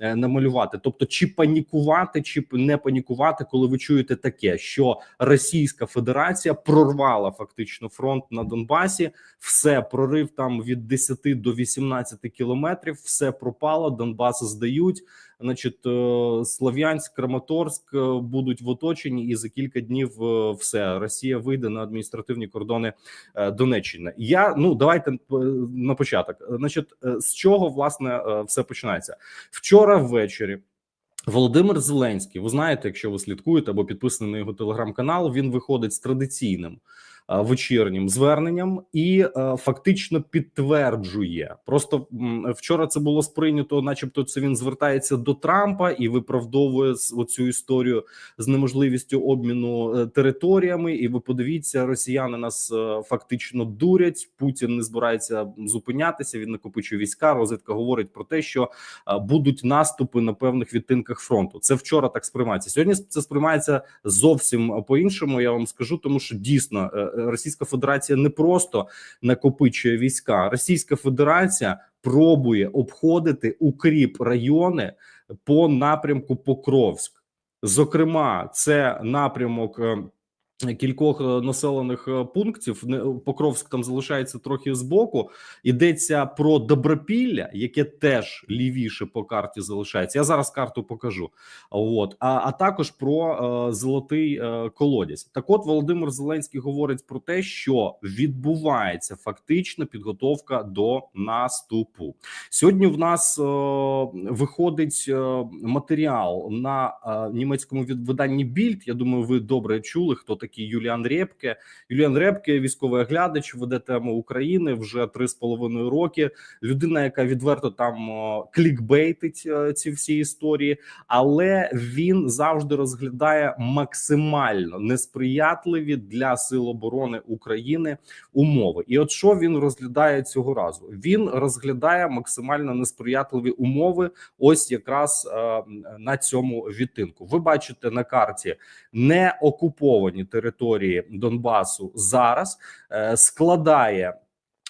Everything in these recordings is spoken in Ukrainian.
е, намалювати. Тобто, чи панікувати, чи не панікувати, коли ви чуєте таке, що Російська Федерація прорвала фактично фронт на Донбасі, все прорив там від 10 до 18 кілометрів, все пропало. Донбас здають. Значить, е, Слов'янськ, Краматорськ е, будуть в оточенні, і за кілька днів е, все Росія вийде на адміністративні кордони Донеччини. Я ну давайте на початок. Значить, з чого власне все починається вчора ввечері. Володимир Зеленський, ви знаєте, якщо ви слідкуєте або підписані на його телеграм-канал, він виходить з традиційним вечірнім зверненням і е, фактично підтверджує. Просто вчора це було сприйнято, начебто, це він звертається до Трампа і виправдовує оцю історію з неможливістю обміну е, територіями. І ви подивіться, росіяни нас е, фактично дурять. Путін не збирається зупинятися. Він накопичує війська. Розвідка говорить про те, що е, будуть наступи на певних відтинках фронту. Це вчора так сприймається. Сьогодні це сприймається зовсім по іншому. Я вам скажу, тому що дійсно е, Російська Федерація не просто накопичує війська. Російська Федерація пробує обходити укріп райони по напрямку Покровськ. Зокрема, це напрямок. Кількох е, населених е, пунктів Покровськ там залишається трохи збоку. Йдеться про Добропілля, яке теж лівіше по карті залишається. Я зараз карту покажу. От а, а також про е, золотий е, колодязь. Так, от Володимир Зеленський говорить про те, що відбувається фактично підготовка до наступу. Сьогодні в нас е, виходить е, матеріал на е, німецькому виданні Більд. Я думаю, ви добре чули, хто такий Юліан Рєпке. Юліан Рєпке, військовий оглядач, веде тему України вже три з половиною роки. Людина, яка відверто там клікбейтить е, ці всі історії, але він завжди розглядає максимально несприятливі для сил оборони України умови. І от що він розглядає цього разу? Він розглядає максимально несприятливі умови. Ось якраз е, на цьому відтинку. Ви бачите на карті не окуповані території Донбасу зараз е, складає.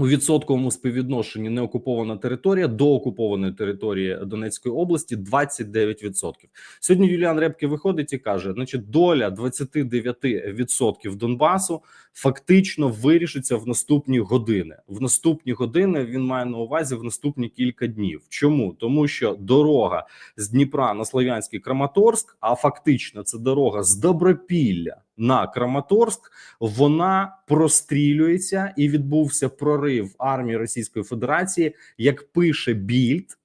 У відсотковому співвідношенні неокупована територія до окупованої території Донецької області 29%. Сьогодні Юліан Репки виходить і каже: значить, доля 29% Донбасу фактично вирішиться в наступні години. В наступні години він має на увазі в наступні кілька днів. Чому тому, що дорога з Дніпра на Слов'янський Краматорськ, а фактично це дорога з Добропілля на Краматорськ, вона прострілюється і відбувся прорив армії Російської Федерації, як пише Більд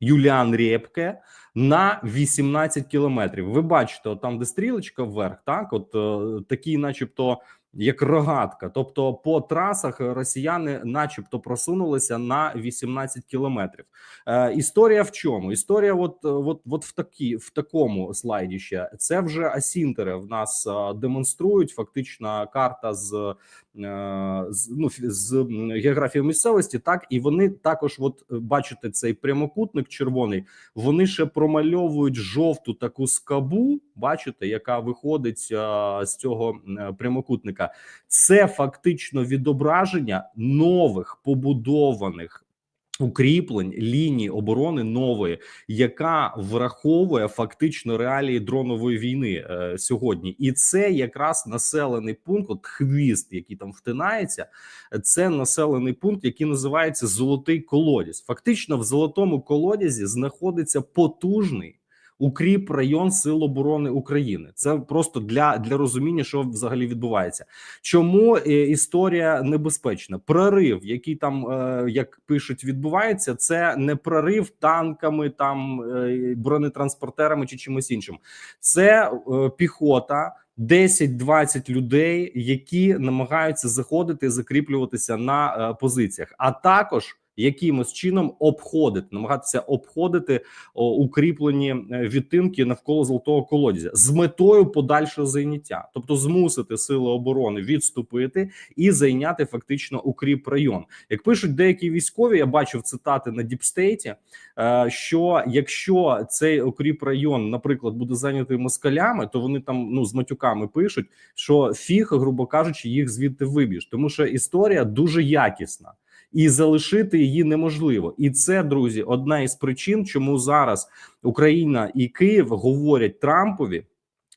Юліан Рєпке. На 18 кілометрів. Ви бачите, от там, де стрілочка вверх, так от е, такий, начебто, як рогатка. Тобто, по трасах росіяни, начебто, просунулися на 18 кілометрів. Е, історія в чому? Історія, от, е, от, от в такі, в такому слайді ще це вже асінтери в нас е, демонструють. Фактична карта з ну з географії місцевості. Так і вони також, от е, бачите, цей прямокутник червоний. Вони ще промальовують жовту таку скабу. Бачите, яка виходить а, з цього е, прямокутника. Це фактично відображення нових побудованих. Укріплень лінії оборони нової, яка враховує фактично реалії дронової війни е, сьогодні, і це якраз населений пункт, от хвіст, який там втинається, це населений пункт, який називається Золотий колодязь. Фактично, в золотому колодязі знаходиться потужний укріп район Сил оборони України. Це просто для, для розуміння, що взагалі відбувається. Чому е, історія небезпечна? Прорив, який там, е, як пишуть, відбувається, це не прорив танками, там е, бронетранспортерами чи чимось іншим. Це піхота. 10-20 людей, які намагаються заходити, закріплюватися на позиціях, а також якимось чином обходити, намагатися обходити о, укріплені е, відтинки навколо золотого колодязя з метою подальшого зайняття, тобто змусити сили оборони відступити і зайняти фактично укріп район. Як пишуть деякі військові, я бачив цитати на діпстейті, е, що якщо цей укріп район, наприклад, буде зайнятий москалями, то вони там ну з матюками пишуть, що фіг, грубо кажучи, їх звідти виб'єш, тому що історія дуже якісна. І залишити її неможливо. І це друзі, одна із причин, чому зараз Україна і Київ говорять Трампові.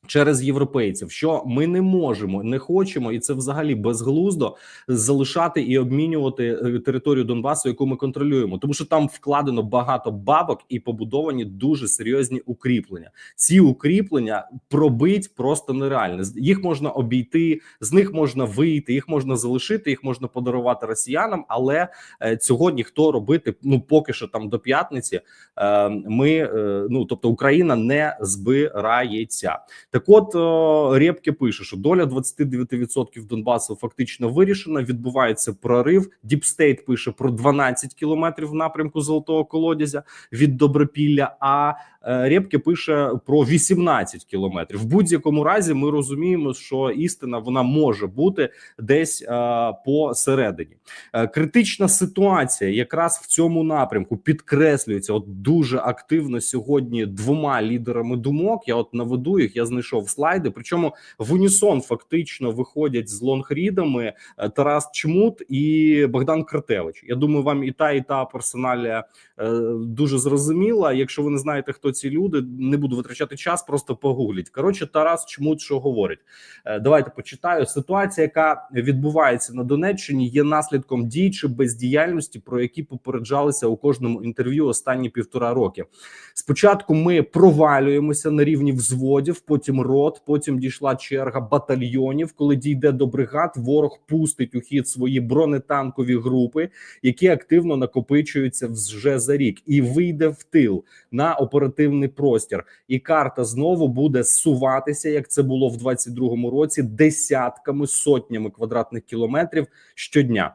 Через європейців, що ми не можемо, не хочемо, і це взагалі безглуздо залишати і обмінювати е, територію Донбасу, яку ми контролюємо, тому що там вкладено багато бабок і побудовані дуже серйозні укріплення. Ці укріплення пробить просто нереально. Їх можна обійти, з них можна вийти, їх можна залишити, їх можна подарувати росіянам, але е, цього ніхто робити ну поки що там до п'ятниці. Е, ми ну тобто Україна не збирається. Так, от о, Рєпке пише, що доля 29% Донбасу фактично вирішена. Відбувається прорив. Діпстейт пише про 12 кілометрів в напрямку Золотого колодязя від Добропілля. А е, Рєпке пише про 18 кілометрів. В будь-якому разі ми розуміємо, що істина вона може бути десь е, посередині. Е, критична ситуація якраз в цьому напрямку підкреслюється от дуже активно сьогодні двома лідерами думок. Я от наведу їх. Я знайшов слайди. Причому в унісон фактично виходять з лонгрідами е, Тарас Чмут і Богдан Кратевич. Я думаю, вам і та, і та персоналія е, дуже зрозуміла. Якщо ви не знаєте, хто ці люди, не буду витрачати час, просто погугліть. Коротше, Тарас Чмут, що говорить. Е, Давайте почитаю. Ситуація, яка відбувається на Донеччині, є наслідком дій чи бездіяльності, про які попереджалися у кожному інтерв'ю останні півтора роки. Спочатку ми провалюємося на рівні взводів, потім рот, потім дійшла черга батальйонів. Коли дійде до бригад, ворог пустить у хід свої бронетанкові групи, які активно накопичуються вже за рік, і вийде в тил на оперативний простір. І карта знову буде зсуватися, як це було в 22-му році, десятками сотнями квадратних кілометрів щодня.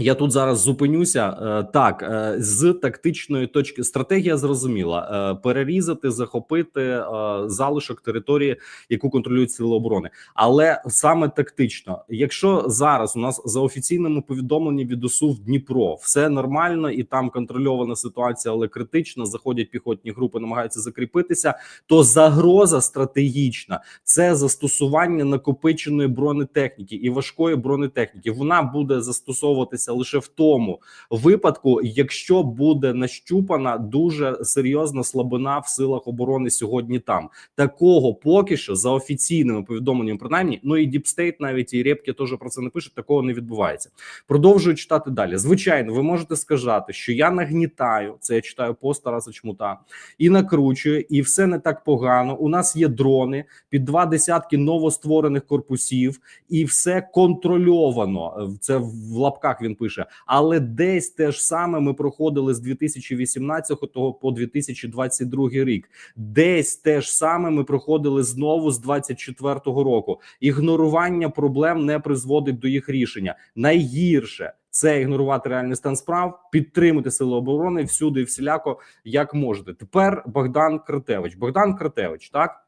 Я тут зараз зупинюся. Е, Так, е, з тактичної точки стратегія зрозуміла: Е, перерізати, захопити залишок території, яку контролюють сили оборони. Але саме тактично, якщо зараз у нас за офіційними повідомленнями від ОСУ в Дніпро все нормально і там контрольована ситуація, але критична, заходять піхотні групи, намагаються закріпитися, то загроза стратегічна це застосування накопиченої бронетехніки і важкої бронетехніки. Вона буде застосовуватися лише в тому випадку, якщо буде нащупана дуже серйозна слабина в силах оборони сьогодні. Там такого поки що за офіційними повідомленнями, принаймні, ну і Діпстейт, навіть і Рєпке теж про це не пише. Такого не відбувається. Продовжую читати далі. Звичайно, ви можете сказати, що я нагнітаю це. Я читаю пост Тараса Чмута і накручую, і все не так погано. У нас є дрони під два десятки новостворених корпусів, і все контрольовано. Це в лапках він пише. Але десь те ж саме ми проходили з 2018 по 2022 рік. Десь те ж саме ми проходили знову з 24-го року. Ігнорування проблем не призводить до їх рішення. Найгірше. Це ігнорувати реальний стан справ, підтримати сили оборони всюди і всіляко як можете. Тепер Богдан Кратевич. Богдан Кратевич, так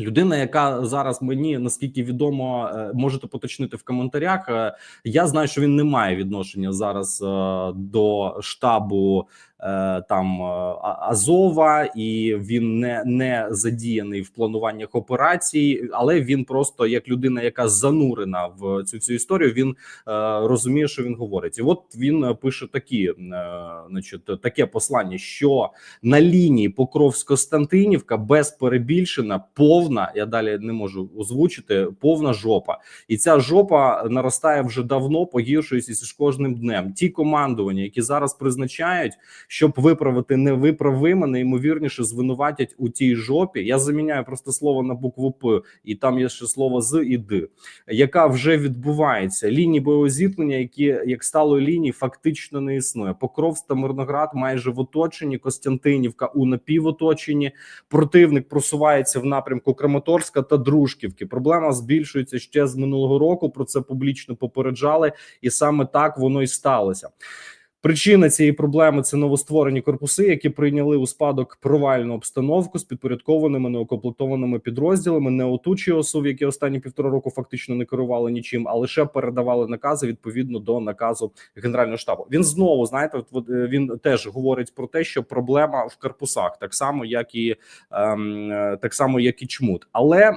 Людина, яка зараз мені наскільки відомо, е, можете поточнити в коментарях. е, Я знаю, що він не має відношення зараз е, до штабу там е, Азова, і він не, не задіяний в плануваннях операцій, але він просто як людина, яка занурена в цю всю історію, він е, розуміє, що він говорить. І от він е, пише такі, е, значить, таке послання, що на лінії Покровськ-Костянтинівка без перебільшена повна. Я далі не можу озвучити повна жопа, і ця жопа наростає вже давно, погіршується з кожним днем. Ті командування, які зараз призначають, щоб виправити невиправиме, найімовірніше звинуватять у тій жопі. Я заміняю просто слово на букву П, і там є ще слово з і Д, яка вже відбувається. Лінії бойового зіткнення, які як сталої лінії, фактично не існує. Покровськ та Мирноград майже в оточенні, Костянтинівка у напівоточенні. Противник просувається в напрямку Краматорська та Дружківки. Проблема збільшується ще з минулого року. Про це публічно попереджали, і саме так воно і сталося. Причина цієї проблеми це новостворені корпуси, які прийняли у спадок провальну обстановку з підпорядкованими неукомплектованими підрозділами, не отучі осув, які останні півтора року фактично не керували нічим, а лише передавали накази відповідно до наказу генерального штабу. Він знову знаєте, от е, він теж говорить про те, що проблема в корпусах, так само як і ем, е, так само, як і чмут, але.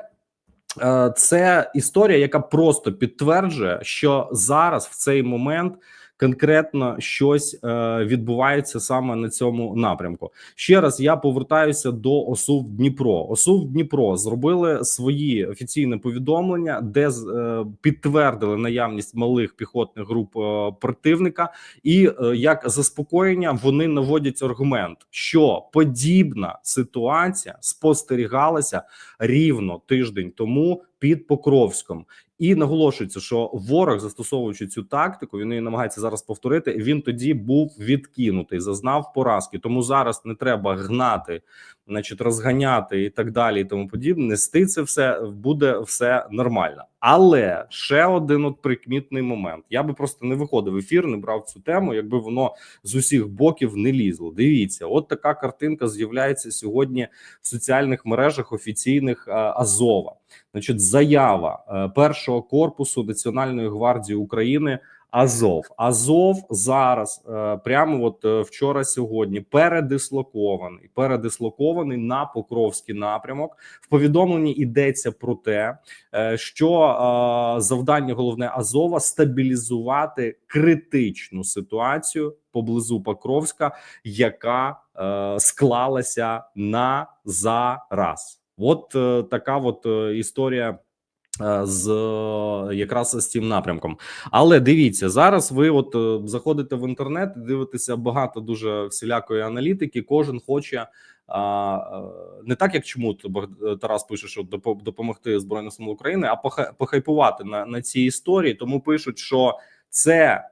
е, Це історія, яка просто підтверджує, що зараз в цей момент конкретно щось е, відбувається саме на цьому напрямку. Ще раз я повертаюся до ОСУВ Дніпро. ОСУВ Дніпро зробили свої офіційне повідомлення, де е, підтвердили наявність малих піхотних груп е, противника, і е, як заспокоєння вони наводять аргумент, що подібна ситуація спостерігалася рівно тиждень тому під Покровськом. І наголошується, що ворог, застосовуючи цю тактику, він її намагається зараз повторити. Він тоді був відкинутий, зазнав поразки. Тому зараз не треба гнати, значить, розганяти і так далі, і тому подібне. Нести це все буде все нормально. Але ще один от прикмітний момент. Я би просто не виходив в ефір, не брав цю тему, якби воно з усіх боків не лізло. Дивіться, от така картинка з'являється сьогодні в соціальних мережах офіційних е, Азова. Значить, заява е, першого корпусу Національної гвардії України. Азов, Азов зараз е, прямо от е, вчора сьогодні передислокований, передислокований на Покровський напрямок. В повідомленні йдеться про те, що завдання головне Азова стабілізувати критичну ситуацію поблизу Покровська, яка склалася на зараз. От е, така от е, історія. е, З якраз з цим напрямком, але дивіться зараз. Ви от заходите в інтернет, дивитеся багато дуже всілякої аналітики. Кожен хоче не так, як чому Тарас пише, що допо- допомогти Збройним силам України, а поха- похайпувати на, на цій історії. Тому пишуть, що це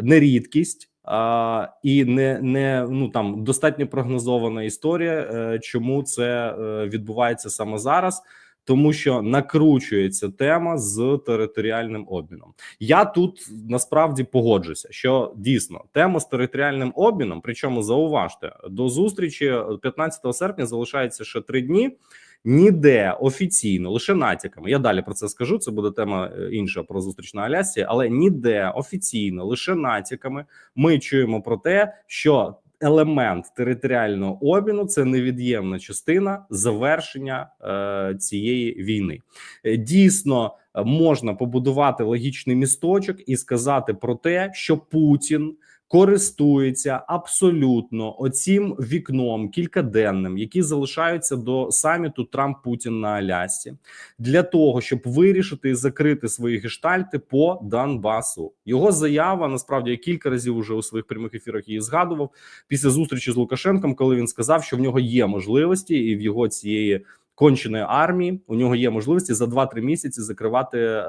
не рідкість. А, і не не ну там достатньо прогнозована історія, е, чому це е, відбувається саме зараз, тому що накручується тема з територіальним обміном. Я тут насправді погоджуся, що дійсно тема з територіальним обміном, причому зауважте до зустрічі 15 серпня залишається ще три дні. Ніде офіційно, лише натяками. Я далі про це скажу. Це буде тема е, інша про зустріч на Алясці, але ніде офіційно, лише натяками, ми чуємо про те, що елемент територіального обміну це невід'ємна частина завершення е, цієї війни. Е, Дійсно, е, можна побудувати логічний місточок і сказати про те, що Путін користується абсолютно оцім вікном кількаденним, які залишаються до саміту Трамп Путін на Алясці, для того, щоб вирішити і закрити свої гештальти по Донбасу. Його заява насправді я кілька разів уже у своїх прямих ефірах її згадував після зустрічі з Лукашенком, коли він сказав, що в нього є можливості, і в його цієї конченої армії у нього є можливості за 2-3 місяці закривати е,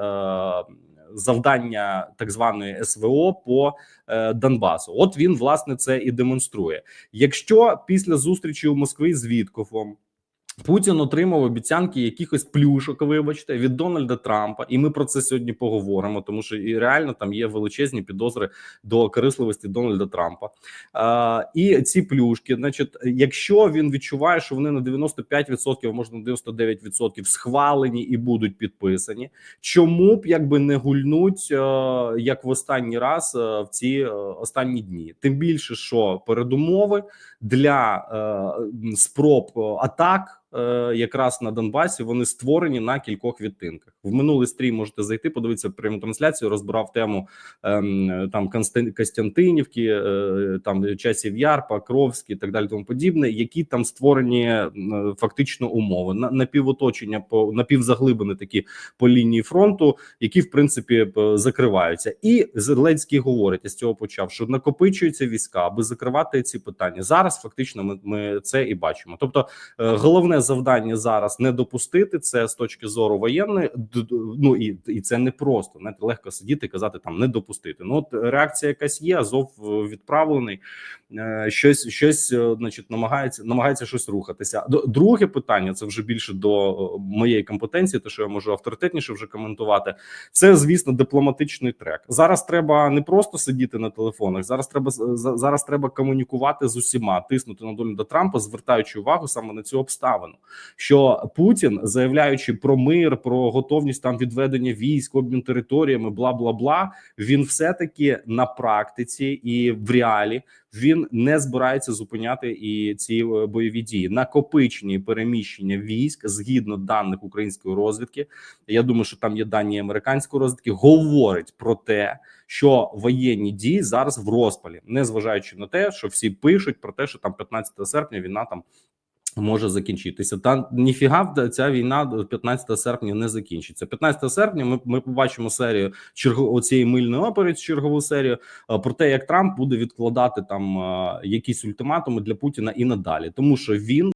завдання так званої СВО по е, Донбасу. От він власне це і демонструє. Якщо після зустрічі у Москві з Віткофом Путін отримав обіцянки якихось плюшок, вибачте, від Дональда Трампа, і ми про це сьогодні поговоримо, тому що і реально там є величезні підозри до корисливості Дональда Трампа. А, і ці плюшки, значить, якщо він відчуває, що вони на 95%, можна на 99% схвалені і будуть підписані, чому б якби не гульнуть е, як в останній раз е, в ці е, останні дні? Тим більше, що передумови для е, спроб е, атак. е, Якраз на Донбасі вони створені на кількох відтинках. В минулий стрій можете зайти, подивитися пряму трансляцію. Розбирав тему ем, там Костянтинівки, е, там часів Яр, Покровський і так далі, тому подібне, які там створені е, фактично умови на напівоточення по напівзаглиблені такі по лінії фронту, які в принципі закриваються. І Зеленський говорить з цього почав, що накопичуються війська, аби закривати ці питання. Зараз фактично ми, ми це і бачимо. Тобто, е, головне завдання зараз не допустити це з точки зору воєнної. Ну і, і це не просто не легко сидіти казати там не допустити. Ну от реакція якась є. Азов е, відправлений. е, Щось, щось, значить, намагається намагається щось рухатися. Друге питання це вже більше до моєї компетенції, те, що я можу авторитетніше вже коментувати. Це звісно дипломатичний трек. Зараз треба не просто сидіти на телефонах. Зараз треба зараз треба комунікувати з усіма, тиснути на Дональда Трампа, звертаючи увагу саме на цю обставину, що Путін, заявляючи про мир, про готовність там відведення військ, обмін територіями, бла бла бла, він все таки на практиці і в реалі він не збирається зупиняти і ці е, бойові дії. Накопичення і переміщення військ згідно даних української розвідки. Я думаю, що там є дані американської розвідки. Говорить про те, що воєнні дії зараз в розпалі, незважаючи на те, що всі пишуть про те, що там 15 серпня війна там. Може закінчитися та ніфіга ця війна до 15 серпня не закінчиться. 15 серпня ми, ми побачимо серію черго цієї мильної опери, чергову серію е, про те, як Трамп буде відкладати там е, якісь ультиматуми для Путіна і надалі, тому що він